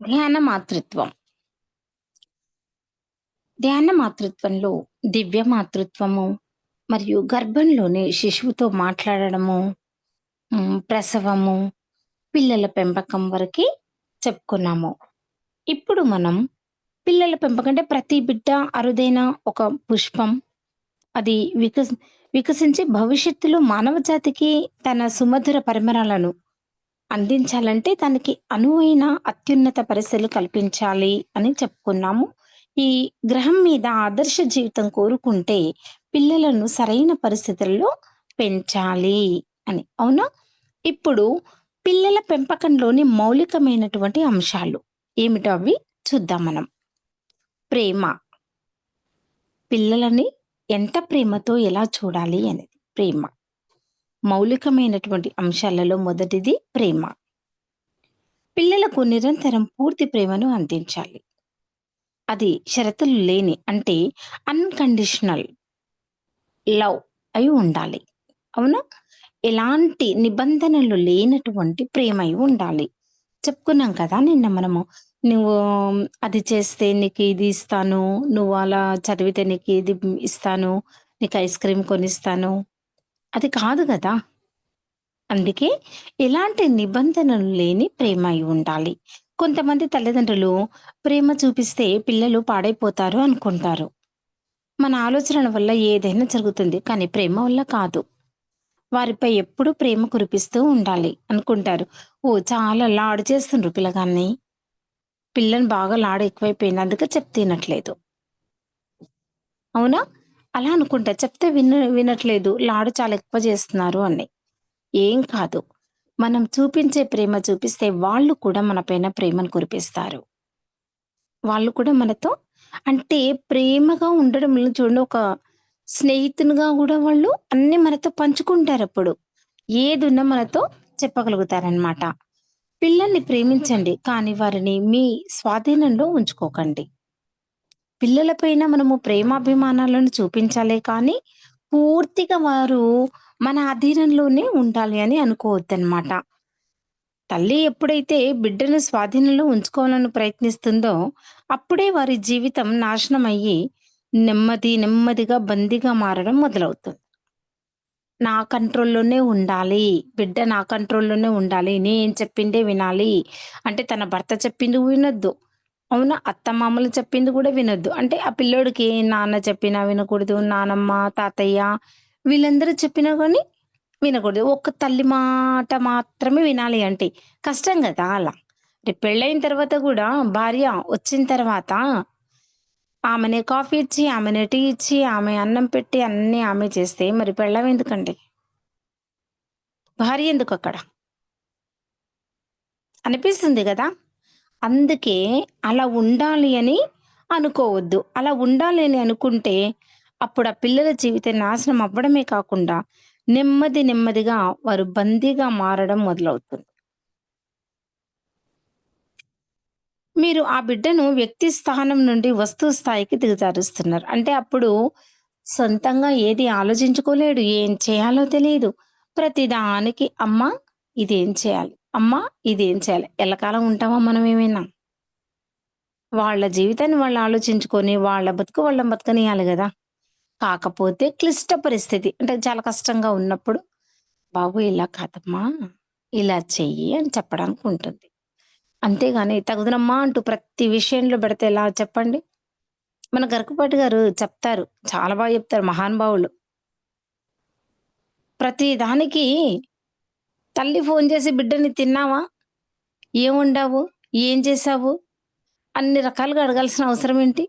ధ్యాన మాతృత్వం ధ్యాన మాతృత్వంలో దివ్య మాతృత్వము మరియు గర్భంలోని శిశువుతో మాట్లాడడము ప్రసవము పిల్లల పెంపకం వరకు చెప్పుకున్నాము. ఇప్పుడు మనం పిల్లల పెంపకం అంటే ప్రతి బిడ్డ అరుదైన ఒక పుష్పం. అది వికసి వికసించి భవిష్యత్తులో మానవ జాతికి తన సుమధుర పరిమరాలను అందించాలంటే దానికి అనువైన అత్యున్నత పరిస్థితులు కల్పించాలి అని చెప్పుకున్నాము. ఈ గ్రహం మీద ఆదర్శ జీవితం కోరుకుంటే పిల్లలను సరైన పరిస్థితుల్లో పెంచాలి అని. అవునా? ఇప్పుడు పిల్లల పెంపకంలోని మౌలికమైనటువంటి అంశాలు ఏమిటో అవి చూద్దాం మనం. ప్రేమ. పిల్లలని ఎంత ప్రేమతో ఎలా చూడాలి అనేది. ప్రేమ. మౌలికమైనటువంటి అంశాలలో మొదటిది ప్రేమ. పిల్లలకు నిరంతరం పూర్తి ప్రేమను అందించాలి. అది షరతులు లేని అంటే అన్కండిషనల్ లవ్ అయి ఉండాలి. అవునా? ఎలాంటి నిబంధనలు లేనటువంటి ప్రేమ అయి ఉండాలి. చెప్పుకున్నాం కదా నిన్న మనము నువ్వు అది చేస్తే నీకు ఇది ఇస్తాను నువ్వు అలా చదివితే నీకు ఇది ఇస్తాను నీకు ఐస్ క్రీమ్ కొనిస్తాను అది కాదు కదా. అందుకే ఎలాంటి నిబంధనలు లేని ప్రేమ అయి ఉండాలి. కొంతమంది తల్లిదండ్రులు ప్రేమ చూపిస్తే పిల్లలు పాడైపోతారు అనుకుంటారు. మన ఆలోచనల వల్ల ఏదైనా జరుగుతుంది కానీ ప్రేమ వల్ల కాదు. వారిపై ఎప్పుడు ప్రేమ కురిపిస్తూ ఉండాలి అనుకుంటారు. ఓ చాలా లాడు చేస్తుండ్రు పిల్లగాన్ని. పిల్లని బాగా లాడు ఎక్కువైపోయింది అందుకే చెప్తినట్లేదు అవునా? అలా అనుకుంటా. చెప్తే విన వినట్లేదు. లాడు చాలా ఎక్కువ చేస్తున్నారు అని. ఏం కాదు. మనం చూపించే ప్రేమ చూపిస్తే వాళ్ళు కూడా మన పైన ప్రేమను కురిపిస్తారు. వాళ్ళు కూడా మనతో అంటే ప్రేమగా ఉండడం చూడండి ఒక స్నేహితునిగా కూడా వాళ్ళు అన్ని మనతో పంచుకుంటారు అప్పుడు. ఏదున్నా మనతో చెప్పగలుగుతారనమాట పిల్లల్ని ప్రేమించండి కానీ వారిని మీ స్వాధీనంలో ఉంచుకోకండి. పిల్లలపైన మనము ప్రేమాభిమానాలను చూపించాలే కానీ పూర్తిగా వారు మన అధీనంలోనే ఉండాలి అని అనుకోవద్దన్నమాట. తల్లి ఎప్పుడైతే బిడ్డను స్వాధీనంలో ఉంచుకోవాలని ప్రయత్నిస్తుందో అప్పుడే వారి జీవితం నాశనం అయ్యి నెమ్మది నెమ్మదిగా బందీగా మారడం మొదలవుతుంది. నా కంట్రోల్లోనే ఉండాలి బిడ్డ నా కంట్రోల్లోనే ఉండాలి నేను చెప్పిందే వినాలి అంటే తన భర్త చెప్పింది వినొద్దు. అవునా? అత్త మామలు చెప్పింది కూడా వినొద్దు. అంటే ఆ పిల్లోడికి నాన్న చెప్పినా వినకూడదు నానమ్మ తాతయ్య వీళ్ళందరూ చెప్పినా కానీ వినకూడదు. ఒక్క తల్లి మాట మాత్రమే వినాలి అంటే కష్టం కదా అలా. రేపు పెళ్ళైన తర్వాత కూడా భార్య వచ్చిన తర్వాత ఆమెనే కాఫీ ఇచ్చి ఆమెనే టీ ఇచ్చి ఆమె అన్నం పెట్టి అన్నీ ఆమె చేస్తే మరి పెళ్ళం ఎందుకండి? భార్య ఎందుకు అక్కడ? అనిపిస్తుంది కదా? అందుకే అలా ఉండాలి అని అనుకోవద్దు. అలా ఉండాలి అని అనుకుంటే అప్పుడు ఆ పిల్లల జీవితం నాశనం అవ్వడమే కాకుండా నెమ్మది నెమ్మదిగా వారు బందీగా మారడం మొదలవుతుంది. మీరు ఆ బిడ్డను వ్యక్తి స్థానం నుండి వస్తువు స్థాయికి దిగజారుస్తున్నారు. అంటే అప్పుడు సొంతంగా ఏది ఆలోచించుకోలేడు ఏం చేయాలో తెలియదు. ప్రతిదానికి అమ్మ ఇదేం చేయాలి? అమ్మ ఇదేం చేయాలి? ఎల్లకాలం ఉంటామా మనం ఏమైనా? వాళ్ళ జీవితాన్ని వాళ్ళు ఆలోచించుకొని వాళ్ళ బతుకు వాళ్ళ బతకనియాలి కదా. కాకపోతే క్లిష్ట పరిస్థితి. అంటే చాలా కష్టంగా ఉన్నప్పుడు బాబు ఇలా కాదమ్మా. ఇలా చెయ్యి అని చెప్పడానికి ఉంటుంది. అంతేగాని తగుదనమ్మా అంటూ ప్రతి విషయంలో పెడితే ఎలా చెప్పండి? మన గరకపాటి గారు చెప్తారు. చాలా బాగా చెప్తారు. మహానుభావులు. ప్రతి దానికి తల్లి ఫోన్ చేసి బిడ్డని తిన్నావా? ఏం వండావు ఏం చేసావు అన్ని రకాలుగా అడగాల్సిన అవసరం ఏంటి?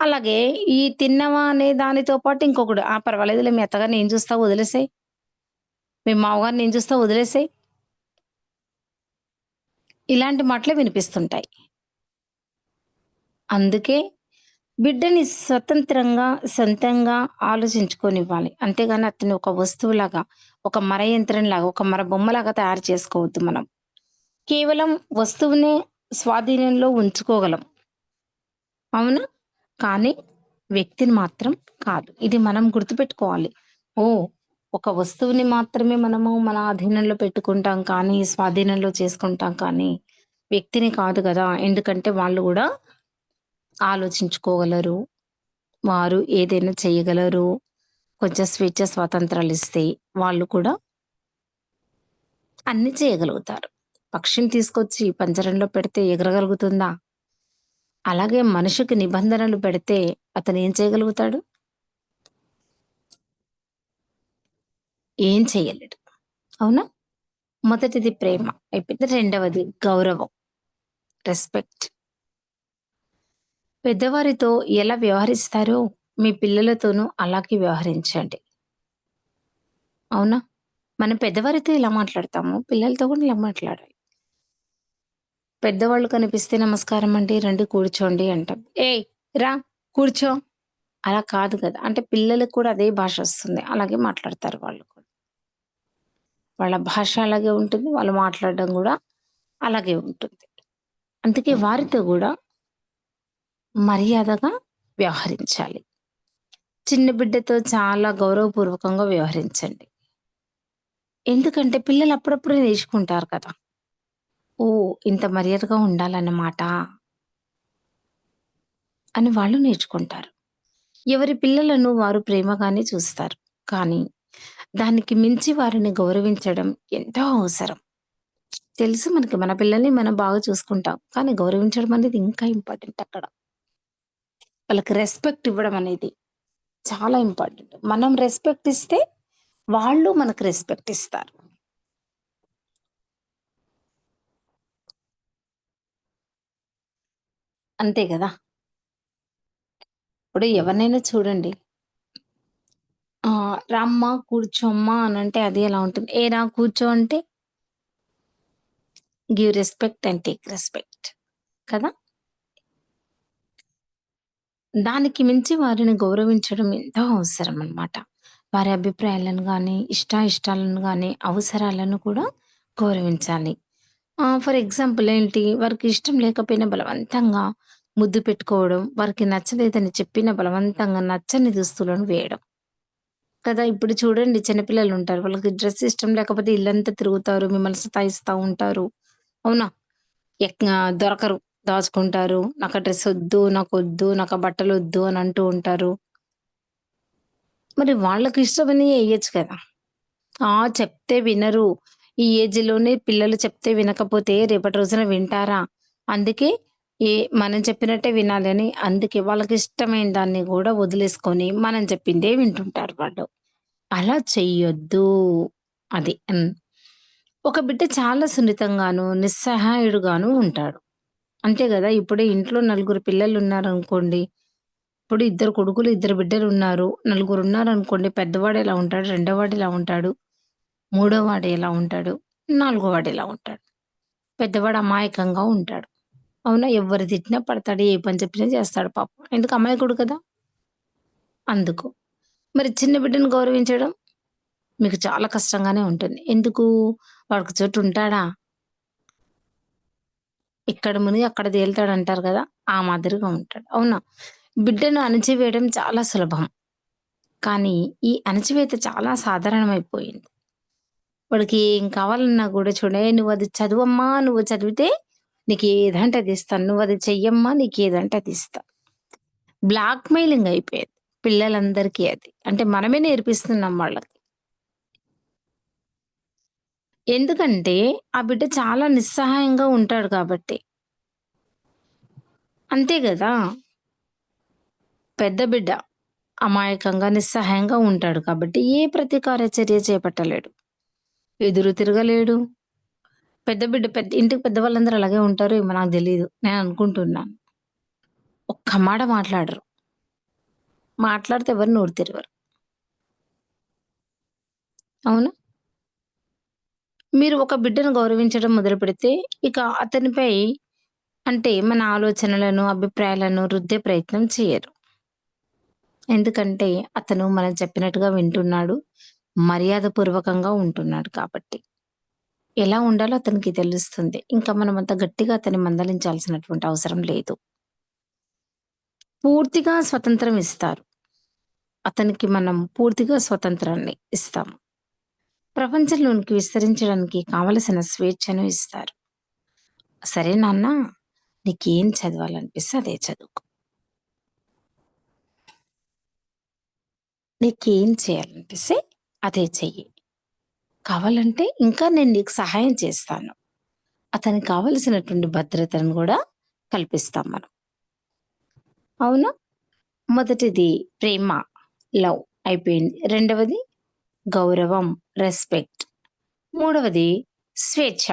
అలాగే ఈ తిన్నావా అనే దానితో పాటు ఇంకొకడు ఆ పర్వాలేదులే మీ అత్తగారు నేను చూస్తా వదిలేసాయి. మీ మామగారు నేను చూస్తా వదిలేసాయి. ఇలాంటి మాటలే వినిపిస్తుంటాయి. అందుకే బిడ్డని స్వతంత్రంగా సొంతంగా ఆలోచించుకొనివ్వాలి. అంతేగాని అతని ఒక వస్తువులాగా ఒక మర యంత్రంలాగా ఒక మర బొమ్మలాగా తయారు చేసుకోవద్దు మనం. కేవలం వస్తువునే స్వాధీనంలో ఉంచుకోగలం. అవునా? కానీ వ్యక్తిని మాత్రం కాదు. ఇది మనం గుర్తుపెట్టుకోవాలి. ఓ ఒక వస్తువుని మాత్రమే మనము మన అధీనంలో పెట్టుకుంటాం కానీ, స్వాధీనంలో చేసుకుంటాం కానీ, వ్యక్తిని కాదు కదా. ఎందుకంటే వాళ్ళు కూడా ఆలోచించుకోగలరు. వారు ఏదైనా చేయగలరు. కొంచెం స్వేచ్ఛ స్వాతంత్రాలిస్తే వాళ్ళు కూడా అన్నీ చేయగలుగుతారు. పక్షిని తీసుకొచ్చి పంజరంలో పెడితే ఎగరగలుగుతుందా? అలాగే మనిషికి నిబంధనలు పెడితే అతను ఏం చేయగలుగుతాడు? ఏం చేయలేడు అవునా? మొదటిది ప్రేమ అయిపోయింది. రెండవది గౌరవం. రెస్పెక్ట్. పెద్దవారితో ఎలా వ్యవహరిస్తారో మీ పిల్లలతోనూ అలాగే వ్యవహరించండి. అవునా? మనం పెద్దవారితో ఎలా మాట్లాడతామో పిల్లలతో కూడా ఇలా మాట్లాడాలి. పెద్దవాళ్ళు కనిపిస్తే నమస్కారం అండి, రండి కూర్చోండి అంటాం. ఏయ్! రా కూర్చో. అలా కాదు కదా! అంటే పిల్లలకి కూడా అదే భాష వస్తుంది. అలాగే మాట్లాడతారు వాళ్ళు కూడా. వాళ్ళ భాష అలాగే ఉంటుంది. వాళ్ళు మాట్లాడడం కూడా అలాగే ఉంటుంది. అందుకే వారితో కూడా మర్యాదగా వ్యవహరించాలి. చిన్న బిడ్డతో చాలా గౌరవపూర్వకంగా వ్యవహరించండి. ఎందుకంటే పిల్లలు అప్పుడప్పుడు నేర్చుకుంటారు కదా! ఓ ఇంత మర్యాదగా ఉండాలన్నమాట. అని వాళ్ళు నేర్చుకుంటారు. ఎవరి పిల్లలను వారు ప్రేమగానే చూస్తారు. కానీ దానికి మించి వారిని గౌరవించడం ఎంతో అవసరం. తెలుసు మనకి మన పిల్లల్ని మనం బాగా చూసుకుంటాం. కానీ గౌరవించడం అనేది ఇంకా ఇంపార్టెంట్ అక్కడ. వాళ్ళకి రెస్పెక్ట్ ఇవ్వడం అనేది చాలా ఇంపార్టెంట్. మనం రెస్పెక్ట్ ఇస్తే వాళ్ళు మనకు రెస్పెక్ట్ ఇస్తారు. అంతే కదా ఇప్పుడు ఎవరినైనా చూడండి. రమ్మ కూర్చోమ్మ అని అంటే అది ఎలా ఉంటుంది? ఏ రా కూర్చో అంటే give respect and take respect. కదా! దానికి మించి వారిని గౌరవించడం ఎంతో అవసరం అన్నమాట. వారి అభిప్రాయాలను గానీ, ఇష్టాయిష్టాలను కానీ అవసరాలను కూడా గౌరవించాలి. ఫర్ ఎగ్జాంపుల్ ఏంటి? వారికి ఇష్టం లేకపోయినా బలవంతంగా ముద్దు పెట్టుకోవడం, వారికి నచ్చలేదని చెప్పిన బలవంతంగా నచ్చని దుస్తులను వేయడం. కదా! ఇప్పుడు చూడండి చిన్నపిల్లలుంటారు. వాళ్ళకి డ్రెస్ ఇష్టం లేకపోతే ఇల్లంతా తిరుగుతారు. మిమ్మల్ని సతాయిస్తూ ఉంటారు. అవునా? దొరకరు. దాచుకుంటారు. నాకు ఆ డ్రెస్ నాకు వద్దు నాకు ఆ బట్టలొద్దు అని అంటూ ఉంటారు. మరి వాళ్ళకి ఇష్టమని వేయచ్చు కదా! ఆ! చెప్తే వినరు. ఈ ఏజ్‌లోనే పిల్లలు చెప్తే వినకపోతే రేపటి రోజున వింటారా? అందుకే ఏ మనం చెప్పినట్టే వినాలని అందుకే వాళ్ళకి ఇష్టమైన దాన్ని కూడా వదిలేసుకొని మనం చెప్పిందే వింటుంటారు వాళ్ళు. అలా చెయ్యొద్దు. అది. ఒక బిడ్డ చాలా సున్నితంగాను, నిస్సహాయుడుగాను ఉంటాడు. అంతే కదా ఇప్పుడే ఇంట్లో నలుగురు పిల్లలు ఉన్నారు అనుకోండి ఇప్పుడు ఇద్దరు కొడుకులు, ఇద్దరు బిడ్డలు ఉన్నారు నలుగురు ఉన్నారు అనుకోండి పెద్దవాడు ఎలా ఉంటాడు? రెండోవాడు ఎలా ఉంటాడు? మూడోవాడు ఎలా ఉంటాడు? నాలుగోవాడు ఎలా ఉంటాడు? పెద్దవాడు అమాయకంగా ఉంటాడు. అవునా? ఎవరు తిట్టినా పడతాడు. ఏ పని చెప్పినా చేస్తాడు పాపం. ఎందుకు అమాయకుడు కదా! అందుకు. మరి చిన్న బిడ్డను గౌరవించడం మీకు చాలా కష్టంగానే ఉంటుంది. ఎందుకు? వాడికి చోటు ఉంటాడా? ఇక్కడ మునిగి అక్కడ తేలుతాడంటారు కదా ఆ మాదిరిగా ఉంటాడు. అవునా? బిడ్డను అణచివేయడం చాలా సులభం. కానీ ఈ అణచివేత చాలా సాధారణమైపోయింది. వాడికి ఏం కావాలన్నా కూడా చూడే నువ్వు అది చదువమ్మా, నువ్వు చదివితే నీకు ఏదంటే అది ఇస్తాను. నువ్వది చెయ్యమ్మా, ఏదంటే అది ఇస్తా." బ్లాక్‌మెయిలింగ్ అయిపోయేది. పిల్లలందరికీ అది. అంటే మనమే నేర్పిస్తున్నాం వాళ్ళకి. ఎందుకంటే ఆ బిడ్డ చాలా నిస్సహాయంగా ఉంటాడు కాబట్టి. అంతే కదా పెద్ద బిడ్డ అమాయకంగా, నిస్సహాయంగా ఉంటాడు కాబట్టి ఏ ప్రతీకార చర్య చేపట్టలేడు. ఎదురు తిరగలేడు. పెద్ద బిడ్డ పెద్ద ఇంటికి పెద్దవాళ్ళందరూ అలాగే ఉంటారు నాకు నాకు నేను అనుకుంటున్నాను ఒక్క మాట మాట్లాడరు. మాట్లాడితే ఎవరు నోరు తెరవరు. అవునా? మీరు ఒక బిడ్డను గౌరవించడం మొదలు పెడితే ఇక అతనిపై అంటే మన ఆలోచనలను, అభిప్రాయాలను రుద్దే ప్రయత్నం చేయరు. ఎందుకంటే అతను మనం చెప్పినట్టుగా వింటున్నాడు. మర్యాదపూర్వకంగా ఉంటున్నాడు కాబట్టి. ఎలా ఉండాలో అతనికి తెలుస్తుంది. ఇంకా మనం అంత గట్టిగా అతన్ని మందలించాల్సినటువంటి అవసరం లేదు. పూర్తిగా స్వతంత్రం ఇస్తారు. అతనికి మనం పూర్తిగా స్వతంత్రాన్ని ఇస్తాము. ప్రపంచంలోనికి విస్తరించడానికి కావలసిన స్వేచ్ఛను ఇస్తారు. సరే నాన్న నీకేం చదవాలనిపిస్తే అదే చదువుకో. నీకేం చేయాలనిపిస్తే అదే చెయ్యి. కావాలంటే ఇంకా నేను నీకు సహాయం చేస్తాను. అతనికి కావలసినటువంటి భద్రతను కూడా కల్పిస్తాం మనం. అవునా? మొదటిది ప్రేమ, లవ్ అయిపోయింది. రెండవది గౌరవం, రెస్పెక్ట్. మూడవది స్వేచ్ఛ.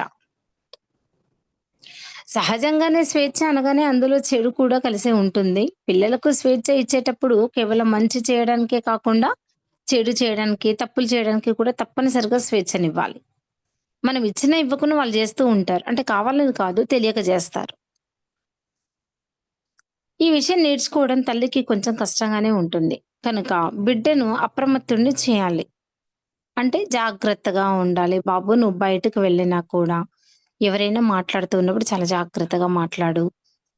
సహజంగానే స్వేచ్ఛ అనగానే అందులో చెడు కూడా కలిసే ఉంటుంది. పిల్లలకు స్వేచ్ఛ ఇచ్చేటప్పుడు కేవలం మంచి చేయడానికే కాకుండా, చెడు చేయడానికి, తప్పులు చేయడానికి కూడా తప్పనిసరిగా స్వేచ్ఛనివ్వాలి. మనం ఇచ్చినా, ఇవ్వకుండా వాళ్ళు చేస్తూ ఉంటారు. అంటే కావాలని కాదు తెలియక చేస్తారు ఈ విషయం నేర్చుకోవడం తల్లికి కొంచెం కష్టంగానే ఉంటుంది. కనుక బిడ్డను అప్రమత్తుడిని చేయాలి. అంటే జాగ్రత్తగా ఉండాలి. బాబు నువ్వు బయటకు వెళ్ళినా కూడా ఎవరైనా మాట్లాడుతూ ఉన్నప్పుడు చాలా జాగ్రత్తగా మాట్లాడు.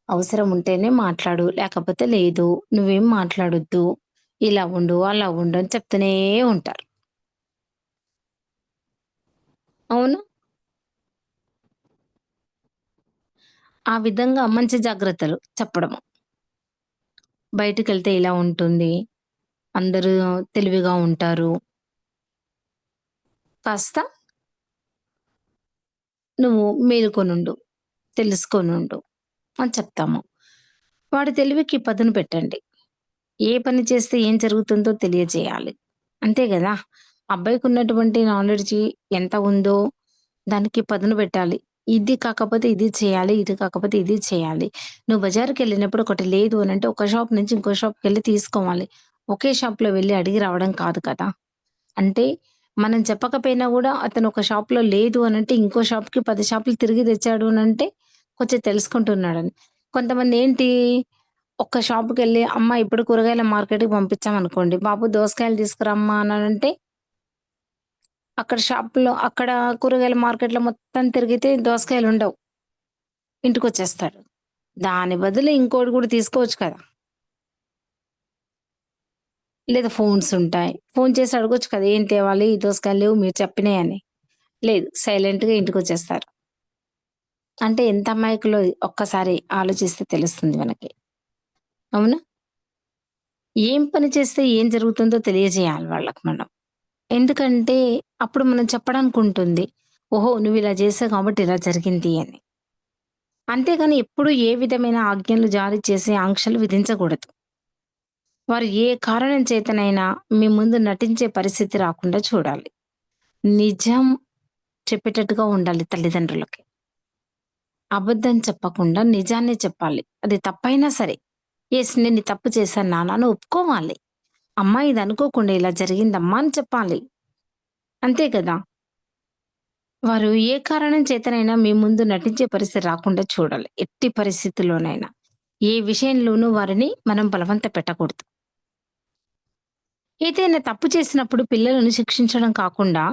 అవసరం ఉంటేనే మాట్లాడు. లేకపోతే లేదు. నువ్వేం మాట్లాడొద్దు. ఇలా ఉండు, అలా ఉండు అని చెప్తూనే ఉంటారు. అవును ఆ విధంగా మంచి జాగ్రత్తలు చెప్పడము. బయటికెళ్తే ఇలా ఉంటుంది. అందరూ తెలివిగా ఉంటారు. కాస్త నువ్వు మేలుకొనుండు. తెలుసుకొనుండు అని చెప్తాము. వాడి తెలివికి పదును పెట్టండి. ఏ పని చేస్తే ఏం జరుగుతుందో తెలియజేయాలి. అంతే కదా అబ్బాయికి ఉన్నటువంటి నాలెడ్జ్ ఎంత ఉందో దానికి పదును పెట్టాలి. ఇది కాకపోతే ఇది చేయాలి. ఇది కాకపోతే ఇది చేయాలి. నువ్వు బజారుకెళ్ళినప్పుడు ఒకటి లేదు అని అంటే ఒక షాప్ నుంచి ఇంకో షాప్కి వెళ్ళి తీసుకోవాలి. ఒకే షాప్‌లో వెళ్ళి అడిగి రావడం కాదు కదా! అంటే మనం చెప్పకపోయినా కూడా అతను ఒక షాప్‌లో లేదు అని అంటే ఇంకో షాప్‌కి పది షాపులు తిరిగి తెచ్చాడు అని అంటే కొంచెం తెలుసుకుంటున్నాడని. కొంతమంది ఏంటి ఒక్క షాప్‌కెళ్ళి అమ్మ ఇప్పుడు కూరగాయల మార్కెట్‌కి పంపించామనుకోండి. బాబు దోసకాయలు తీసుకురమ్మా అంటే అక్కడ షాప్‌లో అక్కడ కూరగాయల మార్కెట్‌లో మొత్తం తిరిగితే దోసకాయలు ఉండవు ఇంటికొచ్చేస్తాడు. దాని బదులు ఇంకోటి కూడా తీసుకోవచ్చు కదా! లేదా ఫోన్స్ ఉంటాయి. ఫోన్ చేసి అడగొచ్చు కదా! ఏం తేవాలి? ఈ దోసకాయలు లేవు మీరు చెప్పినాయని లేదు. సైలెంట్‌గా ఇంటికి వచ్చేస్తారు అంటే ఎంత అమాయకులో ఒక్కసారి ఆలోచిస్తే తెలుస్తుంది మనకి. అవునా? ఏం పని చేస్తే ఏం జరుగుతుందో తెలియజేయాలి వాళ్ళకి మనం. ఎందుకంటే అప్పుడు మనం చెప్పడానికి ఉంటుంది. ఓహో! నువ్వు ఇలా చేసావు కాబట్టి ఇలా జరిగింది అని. అంతేగాని ఎప్పుడు ఏ విధమైన ఆజ్ఞలు జారీ చేసే ఆంక్షలు విధించకూడదు. వారు ఏ కారణం చేతనైనా మీ ముందు నటించే పరిస్థితి రాకుండా చూడాలి. నిజం చెప్పేటట్టుగా ఉండాలి తల్లిదండ్రులకి. అబద్ధం చెప్పకుండా నిజాన్ని చెప్పాలి. అది తప్పైనా సరే. ఎస్ నేను తప్పు చేశాను నాన్న అని ఒప్పుకోవాలి. అమ్మా ఇది అనుకోకుండా ఇలా జరిగిందమ్మా అని చెప్పాలి. అంతే కదా! వారు ఏ కారణం చేతనైనా మీ ముందు నటించే పరిస్థితి రాకుండా చూడాలి. ఎట్టి పరిస్థితుల్లోనైనా. ఏ విషయంలోనూ వారిని మనం బలవంత పెట్టకూడదు. ఏదైనా తప్పు చేసినప్పుడు పిల్లలను శిక్షించడం కాకుండా,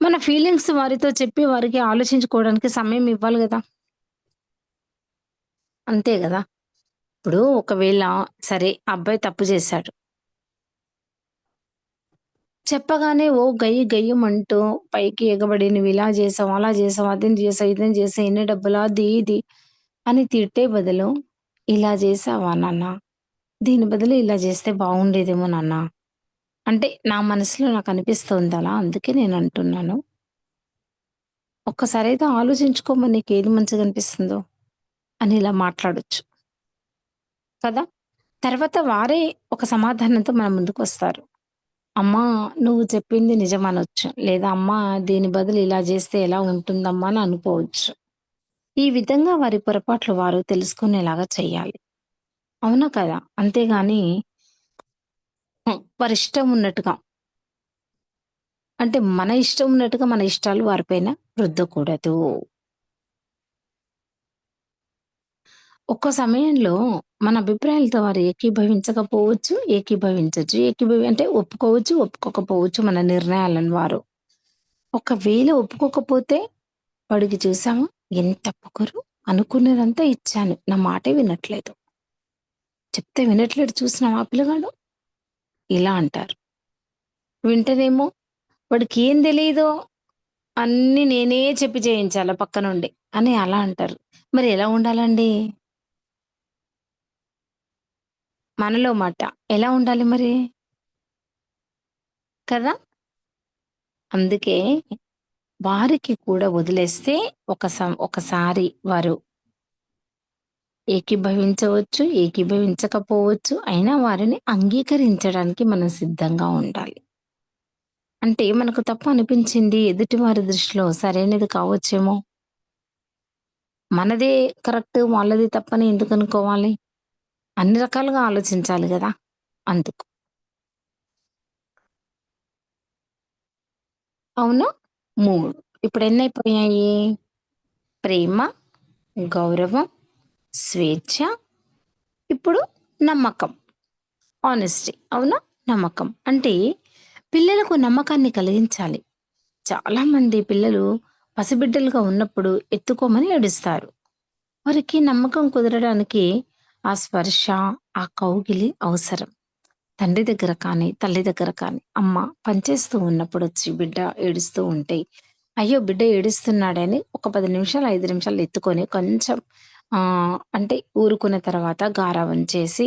మన ఫీలింగ్స్ వారితో చెప్పి వారికి ఆలోచించుకోవడానికి సమయం ఇవ్వాలి కదా అంతే కదా ఇప్పుడు ఒకవేళ సరే అబ్బాయి తప్పు చేశాడు. చెప్పగానే ఓ గయ్యి గయ్యుమంటూ పైకి ఎగబడి ఇలా చేసావు, అలా చేసావు, అదేం చేసావు, ఇదేం చేసావు, ఎన్ని డబ్బులా అది ఇది అని తిట్టే బదులు, ఇలా చేసావా నాన్న? దీని బదులు ఇలా చేస్తే బాగుండేదేమో నాన్న. అంటే నా మనసులో నాకు అనిపిస్తుంది అలా. అందుకే నేను అంటున్నాను ఒక్కసారి అయితే ఆలోచించుకోమని నీకు ఏది మంచిగా అనిపిస్తుందో అని ఇలా మాట్లాడొచ్చు. కదా! తర్వాత వారే ఒక సమాధానంతో మన ముందుకు వస్తారు అమ్మా నువ్వు చెప్పింది నిజం అనొచ్చు లేదా అమ్మా దీని బదులు ఇలా చేస్తే ఎలా ఉంటుందమ్మా అని అనుకోవచ్చు. ఈ విధంగా వారి పొరపాట్లు వారు తెలుసుకునేలాగా చేయాలి అవునా కదా! అంతేగాని వారి ఇష్టం ఉన్నట్టుగా అంటే మన ఇష్టం ఉన్నట్టుగా మన ఇష్టాలు వారిపైన రుద్దకూడదు. ఒక్క సమయంలో మన అభిప్రాయాలతో వారు ఏకీభవించకపోవచ్చు, ఏకీభవించవచ్చు ఏకీభవి అంటే ఒప్పుకోవచ్చు, ఒప్పుకోకపోవచ్చు మన నిర్ణయాలను వారు. ఒకవేళ ఒప్పుకోకపోతే వాడికి చూసామా ఎంత పొగరు అనుకున్నదంతా ఇచ్చాను. నా మాటే వినట్లేదు. చెప్తే వినట్లేదు చూసినాం ఆ పిల్లగాడు? ఇలా అంటారు. వింటేనేమో ఏం తెలియదో అన్ని నేనే చెప్పి చేయించాలా పక్కనుండి అని అలా అంటారు. మరి ఎలా ఉండాలండి? మనలో మాట. ఎలా ఉండాలి మరి? కదా! అందుకే వారికి కూడా వదిలేస్తే ఒక ఒకసారి వారు ఏకీభవించవచ్చు, ఏకీభవించకపోవచ్చు. అయినా వారిని అంగీకరించడానికి మనం సిద్ధంగా ఉండాలి. అంటే మనకు తప్పు అనిపించింది ఎదుటి వారి దృష్టిలో సరైనది కావచ్చేమో. మనదే కరెక్ట్, వాళ్ళది తప్పని ఎందుకు అనుకోవాలి? అన్ని రకాలుగా ఆలోచించాలి కదా అందుకు. అవును మూడు 3 ఇప్పుడెన్నయిపోయాయి? ప్రేమ, గౌరవం, స్వేచ్ఛ, ఇప్పుడు నమ్మకం. ఆనెస్టీ అవునా? నమ్మకం. అంటే పిల్లలకు నమ్మకాన్ని కలిగించాలి. చాలామంది పిల్లలు పసిబిడ్డలుగా ఉన్నప్పుడు ఎత్తుకోమని ఏడుస్తారు. వారికి నమ్మకం కుదరడానికి ఆ స్పర్శ, ఆ కౌగిలి అవసరం. తండ్రి దగ్గర కానీ, తల్లి దగ్గర కానీ, అమ్మ పనిచేస్తూ ఉన్నప్పుడొచ్చి బిడ్డ ఏడుస్తూ ఉంటే, అయ్యో! బిడ్డ ఏడుస్తున్నాడని ఒక పది నిమిషాలు, ఐదు నిమిషాలు ఎత్తుకొని కొంచెం అంటే ఊరుకున్న తర్వాత గారాబం చేసి,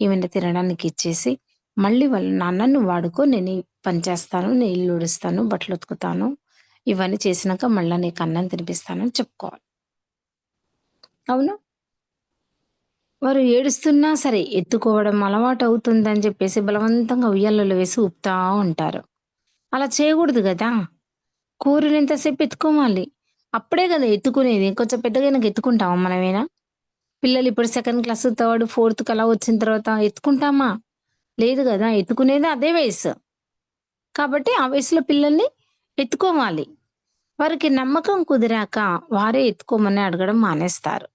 ఏమైనా తినడానికిచ్చేసి, మళ్ళీ వాళ్ళు నాన్న నువ్వు వాడుకో నేను ఈ పని చేస్తాను, నేను ఇల్లు ఊడుస్తాను, బట్టలుతుకుతాను. ఇవన్నీ చేసినాక మళ్ళా నీకు అన్నం తినిపిస్తాను అని చెప్పుకోవాలి. అవునా? వారు ఏడుస్తున్నా సరే ఎత్తుకోవడం అలవాటవుతుందని చెప్పేసి బలవంతంగా ఉయ్యాలలో వేసి ఊపుతా ఉంటారు. అలా చేయకూడదు గదా! కోరినంతసేపు ఎత్తుకోవాలి. అప్పుడే కదా ఎత్తుకునేది. కొంచెం పెద్దగా ఎత్తుకుంటామా మనమేనా? పిల్లలు ఇప్పుడు సెకండ్ క్లాస్, థర్డ్, ఫోర్త్‌కి అలా వచ్చిన తర్వాత ఎత్తుకుంటామా? లేదు కదా ఎత్తుకునేది అదే వయసు కాబట్టి ఆ వయసులో పిల్లల్ని ఎత్తుకోవాలి. వారికి నమ్మకం కుదిరాక వారే ఎత్తుకోమని అడగడం మానేస్తారు.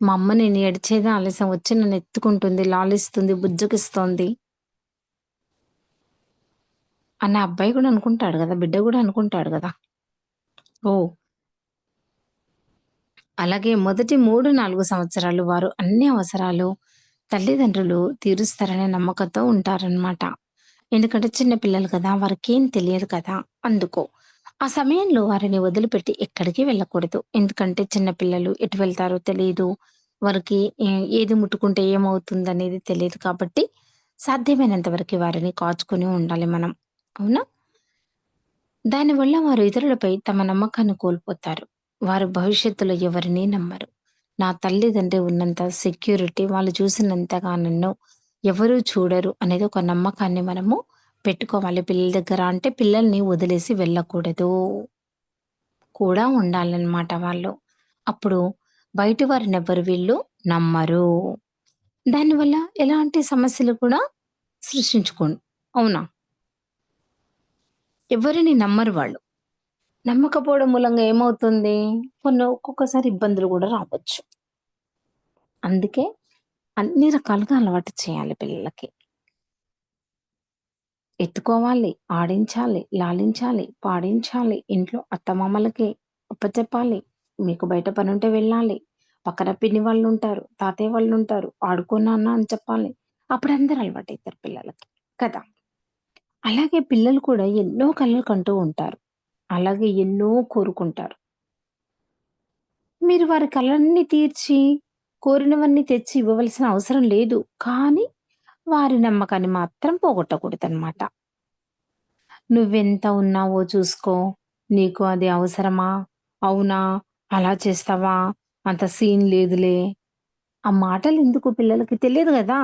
మా అమ్మ నేను ఏడ్చేదే ఆలస్యం వచ్చి నన్ను ఎత్తుకుంటుంది, లాలిస్తుంది, బుజ్జగిస్తోంది. అన్న అబ్బాయి కూడా అనుకుంటాడు కదా బిడ్డ కూడా అనుకుంటాడు కదా ఓహ్! అలాగే మొదటి 3, 4 సంవత్సరాలు వారు అన్ని అవసరాలు తల్లిదండ్రులు తీరుస్తారనే నమ్మకంతో ఉంటారనమాట. ఎందుకంటే చిన్న పిల్లలు కదా! వారికేం తెలియదు కదా! అందుకు. ఆ సమయంలో వారిని వదిలిపెట్టి ఎక్కడికి వెళ్ళకూడదు. ఎందుకంటే చిన్న పిల్లలు ఎటు వెళ్తారో తెలీదు. వారికి ఏ ఏది ముట్టుకుంటే ఏమవుతుందనేది తెలీదు కాబట్టి సాధ్యమైనంత వరకు వారిని కాచుకొని ఉండాలి మనం. అవునా? దానివల్ల వారు ఇతరులపై తమ నమ్మకాన్ని కోల్పోతారు. వారు భవిష్యత్తులో ఎవరిని నమ్మరు. నా తల్లిదండ్రి ఉన్నంత సెక్యూరిటీ వాళ్ళు చూసినంతగా నన్ను ఎవరు చూడరు అనేది ఒక నమ్మకాన్ని మనము పెట్టుకోవాలి పిల్లల దగ్గర. అంటే పిల్లల్ని వదిలేసి వెళ్ళకూడదు. కూడా ఉండాలన్నమాట వాళ్ళు. అప్పుడు బయట వారిని ఎవరు వీళ్ళు నమ్మరు. దానివల్ల ఎలాంటి సమస్యలు కూడా సృష్టించుకోండి అవునా? ఎవరిని నమ్మరు వాళ్ళు. నమ్మకపోవడం మూలంగా ఏమవుతుంది? కొన్ని ఒక్కొక్కసారి ఇబ్బందులు కూడా రావచ్చు. అందుకే అన్ని రకాలుగా అలవాటు చేయాలి పిల్లలకి. ఎత్తుకోవాలి, ఆడించాలి, లాలించాలి, పాడించాలి. ఇంట్లో అత్తమామలకి అప్పచెప్పాలి. మీకు బయట పని ఉంటే వెళ్ళాలి. పక్కన పిన్ని వాళ్ళు ఉంటారు తాతయ్య వాళ్ళు ఉంటారు నాన్న అని చెప్పాలి. అప్పుడు అందరూ అవుతారు పిల్లలకి. కదా! అలాగే పిల్లలు కూడా ఎన్నో కలలు కంటూ ఉంటారు. అలాగే ఎన్నో కోరుకుంటారు. మీరు వారి కలలన్నీ తీర్చి, కోరినవన్నీ తెచ్చి ఇవ్వవలసిన అవసరం లేదు. కానీ వారి నమ్మకాన్ని మాత్రం పోగొట్టకూడదనమాట. నువ్వెంత ఉన్నావో చూసుకో. నీకు అది అవసరమా? అవునా? అలా చేస్తావా? అంత సీన్ లేదులే. ఆ మాటలెందుకు పిల్లలకి తెలియదు గదా!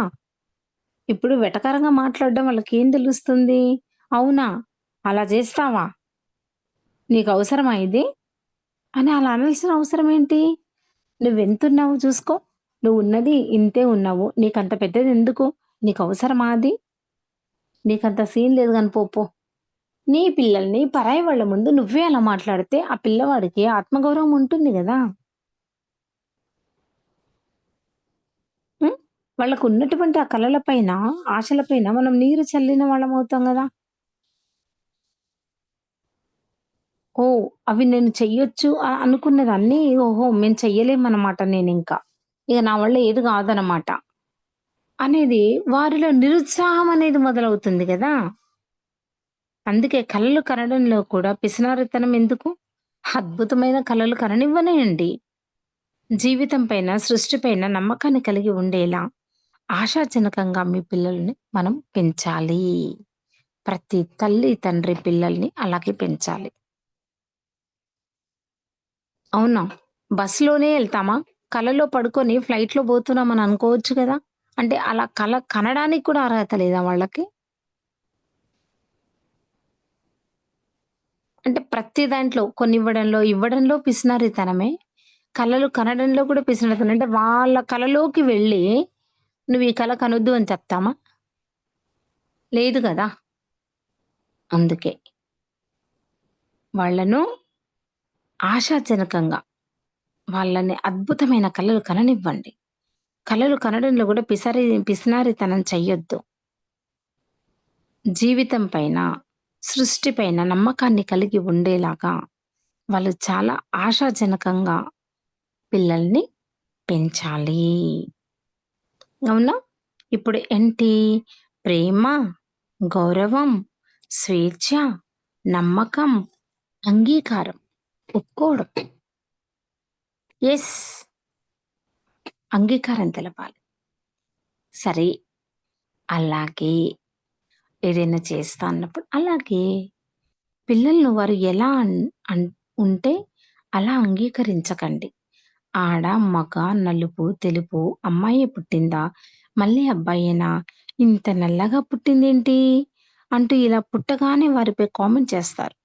ఇప్పుడు వెటకరంగా మాట్లాడడం వాళ్ళకేం తెలుస్తుంది? అవునా? అలా చేస్తావా? నీకు అవసరమా ఇది? అని అలా అనాల్సిన అవసరం ఏంటి? నువ్వెంతున్నావు చూసుకో. నువ్వు ఉన్నది ఇంతే ఉన్నావు. నీకంత నీకు అవసరం అది? నీకంత సీన్ లేదు కానీ నీ పిల్లల్ని పరాయి వాళ్ళ ముందు నువ్వే అలా మాట్లాడితే ఆ పిల్లవాడికి ఆత్మగౌరవం ఉంటుంది కదా వాళ్ళకు ఉన్నటువంటి ఆ కళల పైన, ఆశల పైన మనం నీరు చల్లిన వాళ్ళం అవుతాం కదా? ఓ అవి నేను చెయ్యొచ్చు అ అనుకున్నదన్నీ ఓహో! మేము చెయ్యలేమన్నమాట నేను ఇంకా ఇక నా వల్ల ఏది కాదనమాట అనేది వారిలో నిరుత్సాహం అనేది మొదలవుతుంది కదా? అందుకే కళలు కనడంలో కూడా పిసినారితనం ఎందుకు? అద్భుతమైన కళలు కననివ్వనేయండి జీవితం పైన, సృష్టి పైన నమ్మకాన్ని కలిగి ఉండేలా. ఆశాజనకంగా మీ పిల్లల్ని మనం పెంచాలి. ప్రతి తల్లి, తండ్రి పిల్లల్ని అలాగే పెంచాలి. అవునా? బస్సులోనే వెళ్తామా కలలో పడుకొని ఫ్లైట్‌లో పోతున్నామని అనుకోవచ్చు కదా అంటే అలా కల కనడానికి కూడా అర్హత లేదా వాళ్ళకి? అంటే ప్రతి దాంట్లో కొన్ని ఇవ్వడంలో ఇవ్వడంలో పిసినారితనమే. కళలు కనడంలో కూడా పిసినారితనం. అంటే వాళ్ళ కలలోకి వెళ్ళి, నువ్వు ఈ కల కనొద్దు అని చెప్తామా? లేదు కదా అందుకే. వాళ్ళను ఆశాజనకంగా వాళ్ళని అద్భుతమైన కళలు కననివ్వండి. కళలు కనడంలో కూడా పిసరి పిసినారితనం చెయ్యొద్దు. జీవితం పైన, సృష్టి పైన నమ్మకాన్ని కలిగి ఉండేలాగా వాళ్ళు చాలా ఆశాజనకంగా పిల్లల్ని పెంచాలి. అవునా? ఇప్పుడు ఏంటి? ప్రేమ, గౌరవం, స్వేచ్ఛ, నమ్మకం, అంగీకారం, ఒప్పుకోవడం. ఎస్ అంగీకారం తెలపాలి. సరే. అలాగే ఏదైనా చేస్తా అన్నప్పుడు అలాగే పిల్లలను వారు ఎలా అన్ అన్ ఉంటే అలా అంగీకరించకండి. ఆడ, మగ, నలుపు, తెలుపు, అమ్మాయే పుట్టిందా? మళ్ళీ అబ్బాయేనా? ఇంత నల్లగా పుట్టిందేంటి? అంటూ ఇలా పుట్టగానే వారిపై కామెంట్ చేస్తారు.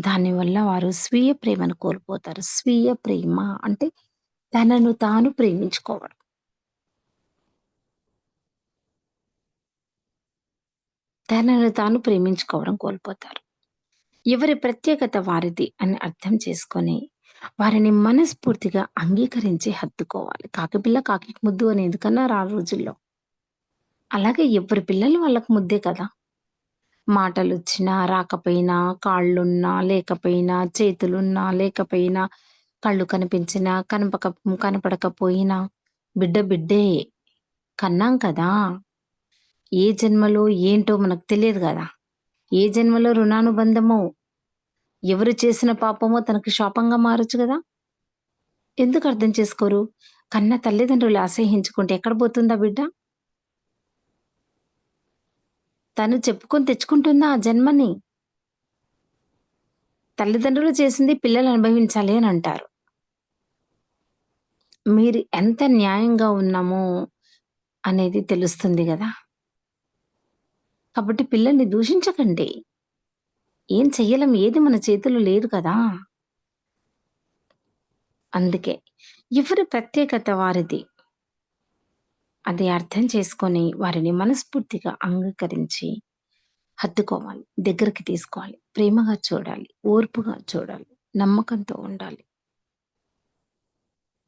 దానివల్ల వారు స్వీయ ప్రేమను కోల్పోతారు. స్వీయ ప్రేమ అంటే తనను తాను ప్రేమించుకోవడం. తనను తాను ప్రేమించుకోవడం కోల్పోతారు. ఎవరి ప్రత్యేకత వారిది అని అర్థం చేసుకొని, వారిని మనస్ఫూర్తిగా అంగీకరించి హత్తుకోవాలి. కాకిపిల్ల కాకికి ముద్దు అని ఎందుకన్నారు ఆ రోజుల్లో? అలాగే ఎవరి పిల్లలు వాళ్ళకి ముద్దే కదా! మాటలు వచ్చినా రాకపోయినా, కాళ్ళున్నా, లేకపోయినా, చేతులున్నా, లేకపోయినా, కళ్ళు కనిపించినా, కనపక కనపడకపోయినా బిడ్డ బిడ్డే. కన్నాం కదా! ఏ జన్మలో ఏంటో మనకు తెలియదు కదా ఏ జన్మలో రుణానుబంధమో, ఎవరు చేసిన పాపమో తనకు శాపంగా మారొచ్చు కదా ఎందుకు అర్థం చేసుకోరు? కన్న తల్లిదండ్రులు అసహించుకుంటే ఎక్కడ పోతుందా బిడ్డ? తను చెప్పుకొని తెచ్చుకుంటుందా ఆ జన్మని? తల్లిదండ్రులు చేసింది పిల్లలు అనుభవించాలి అని అంటారు. మీరు ఎంత న్యాయంగా ఉన్నామో అనేది తెలుస్తుంది కదా కాబట్టి పిల్లల్ని దూషించకండి. ఏం చెయ్యలేం. ఏది మన చేతిలో లేదు కదా! అందుకే ఎవరి ప్రత్యేకత వారిది. అది అర్థం చేసుకొని వారిని మనస్ఫూర్తిగా అంగీకరించి హత్తుకోవాలి. దగ్గరికి తీసుకోవాలి. ప్రేమగా చూడాలి. ఓర్పుగా చూడాలి. నమ్మకంతో ఉండాలి.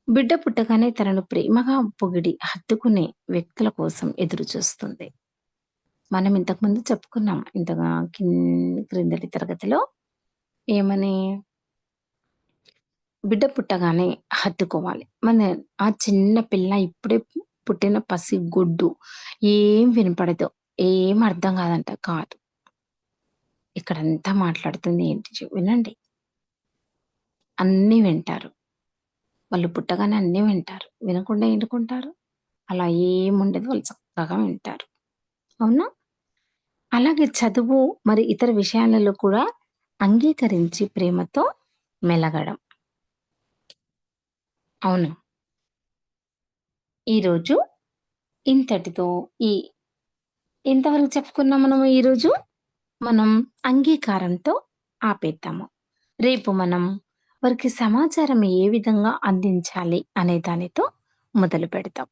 బిడ్డ పుట్టగానే తనను ప్రేమగా పొగిడి హత్తుకునే వ్యక్తుల కోసం ఎదురు చూస్తుంది. మనం ఇంతకుముందు చెప్పుకున్నాం. ఇంతగా కింద క్రిందటి తరగతిలో ఏమని? బిడ్డ పుట్టగానే హత్తుకోవాలి. మన ఆ చిన్న పిల్ల ఇప్పుడే పుట్టిన పసి గుడ్డు ఏం వినపడదు. ఏం అర్థం కాదంట. కాదు. ఇక్కడంతా మాట్లాడుతుంది ఏంటి వినండి. అన్నీ వింటారు. వాళ్ళు పుట్టగానే అన్నీ వింటారు. వినకుండా ఎందుకుంటారు? అలా ఏముండదు. వాళ్ళు చక్కగా వింటారు. అవునా? అలాగే చదువు మరి ఇతర విషయాలలో కూడా అంగీకరించి ప్రేమతో మెలగడం. అవును. ఈరోజు ఇంతటితో ఈ ఎంతవరకు చెప్పుకున్నాం మనం ఈరోజు? మనం అంగీకారంతో ఆపేద్దాము. రేపు మనం వారికి సమాచారం ఏ విధంగా అందించాలి అనే దానితో మొదలు పెడతాం.